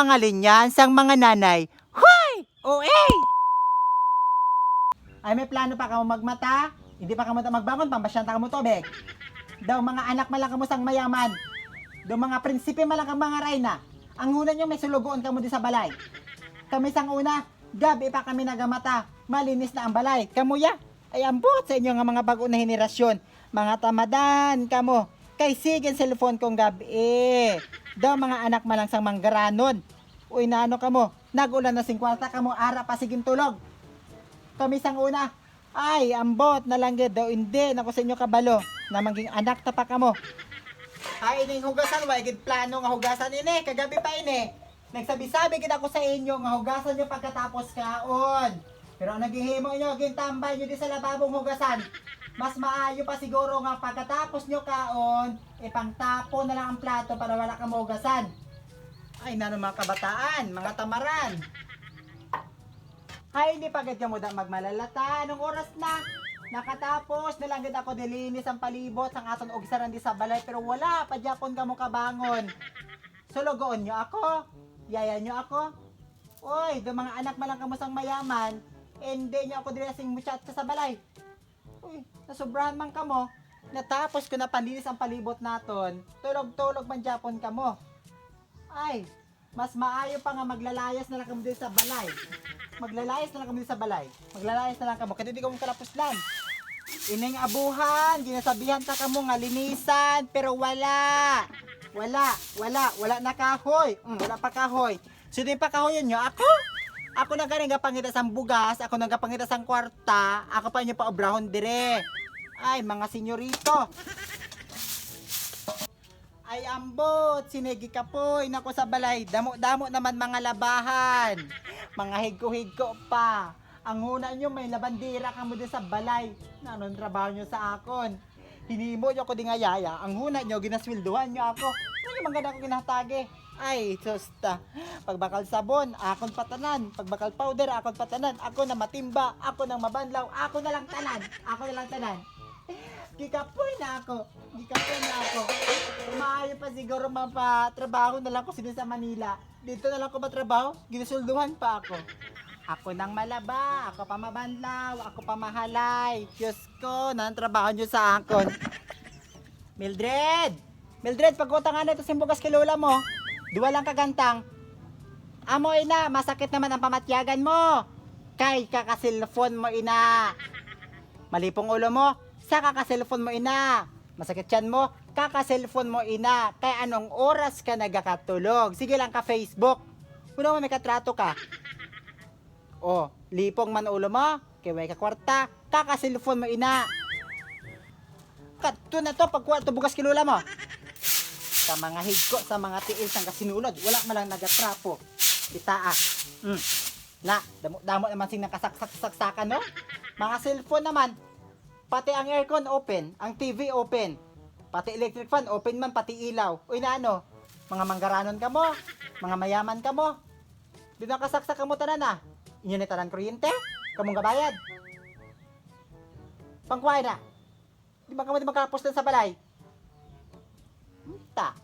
mga linyan sang mga nanay. Hoy! OA! Ay may plano pa ka mo magmata? Hindi pa ka mo magbangon, pambasyanta ka mo tubig. Daw mga anak malang kamo sang mayaman. Daw mga prinsipe malang kang mga rayna. Ang una nyo may sulugoon ka mo di sa balay. Kami sang una, gabi pa kami nagamata. Malinis na ang balay. Kamuya, ay ambot sa inyo nga mga bago na henerasyon. Mga tamadan, kamo. Kay sige cellphone kong gabi. Daw mga anak malang sang manggaranon. Uy, naano kamo? Nagulan na 50 kamo, ara pa siging tulog. Kami sang una, ay, ambot na lang gid daw hindi nako sa inyo kabalo na mangging anak ta pa kamo. Ay, ining hugasan wa gid plano nga hugasan ini kagabi pa ini. Nagsabi-sabi gid ako sa inyo nga hugasan niyo pagkatapos kaon. Pero ang naghihimo nyo, gintambay nyo di sa lababong hugasan. Mas maayo pa siguro nga pagkatapos nyo kaon, ipangtapo na lang ang plato para wala kang hugasan. Ay, nano mga kabataan, mga tamaran. Ay, hindi pa gad mo da magmalalata. Anong oras na? Nakatapos na lang gid ako dilinis ang palibot sang aton og saran di sa balay pero wala pa gyapon kamo kabangon. Sulugoon nyo ako. Yaya nyo ako. Oy, do mga anak malang kamo sang mayaman, hindi nyo ako dressing mo chat sa balay. Uy, nasubrahan man kamo. Natapos ko na panlinis ang palibot naton. Tulog-tulog man gyapon kamo. Ay, mas maayo pa nga maglalayas na lang kamo dito sa balay. Maglalayas na lang kamo dito sa balay. Maglalayas na lang kamo. Kasi di ko mong kalapuslan. Ining abuhan, ginasabihan ta kamo nga linisan, pero wala. Wala, wala, wala na kahoy. Mm, wala pa kahoy. Sino pa kahoy nyo? Ako? Ako na galing pangita sang bugas, ako na pangita sang kwarta, ako pa inyo pa obrahon dire. Ay, mga senyorito. Ay ambot, sinigi ka po, inako sa balay, damo-damo naman mga labahan. Mga higko-higko pa. Ang una nyo, may labandira ka mo sa balay. Na anong trabaho nyo sa akon? Hinimo nyo ko di nga yaya. Ang huna nyo, ginaswilduhan nyo ako. Ano yung mga ko ginatagi? Ay, susta. Pagbakal sabon, akon patanan. Pagbakal powder, akon patanan. Ako na matimba, ako na mabanlaw, ako na lang tanan. Ako na lang tanan. Gikapoy na ako. Gikapoy na ako. Maayo pa siguro mapatrabaho na lang ko sila sa Manila. Dito na lang ko matrabaho. Ginasulduhan pa ako. Ako nang malaba, ako pa mabanlaw, ako pa mahalay. Diyos ko, nang trabaho nyo sa akon. Mildred! Mildred, pagkutangan na ito simbugas kay lola mo. Duwa lang kagantang. Amo ina, masakit naman ang pamatyagan mo. Kay kakasilphone mo ina. Malipong ulo mo, sa kakaselfon mo ina. Masakit yan mo, kakaselfon mo ina. Kaya anong oras ka nagkakatulog? Sige lang ka Facebook. Una mo may katrato ka. O, lipong man ulo mo, kay way ka kwarta, kakaselfon mo ina. Kato na to, pagkuha to bugas kilula mo. Sa mga higko, sa mga tiil, sang kasinulod, wala malang nagatrapo. Kita ah. Mm. Na, damo-damo naman sing nakasaksak-saksakan, no? Mga cellphone naman, pati ang aircon open, ang TV open, pati electric fan open man, pati ilaw. Uy na ano, mga manggaranon ka mo, mga mayaman ka mo. Di na kasaksak ka mo tanan ah. Inyo ni tanan kuryente, kamong gabayad. Pangkway na. Di ba ka mo di sa balay? 춥다.